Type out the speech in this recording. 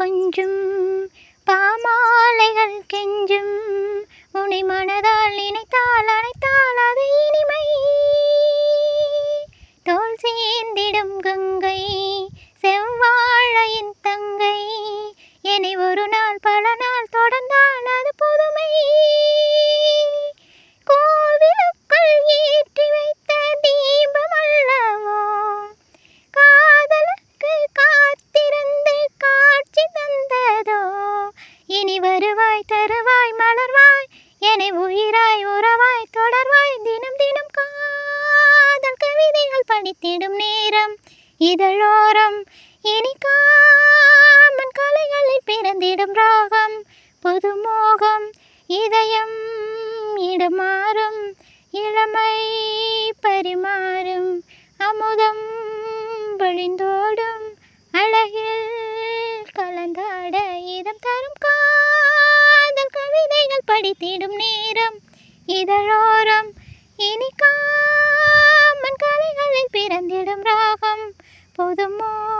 கொஞ்சும் பாமாலைகள் கெஞ்சும். உனை மனதால் நினைத்தால் அனைத்தால் அது இனிமை. தோல் சேர்ந்திடும் கங்கை இனி வருவாய் தருவாய் மலர்வாய் என்னை உயிராய் உறவாய் தொடர்வாய் தினம் தினம் காதல் கவிதைகள் படித்திடும் நேரம் இதழோரம் இனி காமன் கலைகளில் பிறந்திடும் ராகம் புதுமோகம் இதயம் இடமாறும் இளமை பரிமாறும் அமுதம் வழிந்தோடும். இதழோரம் இனிக்காமன் கலைகளில் பிறந்திடும் ராகம். பொதுமோ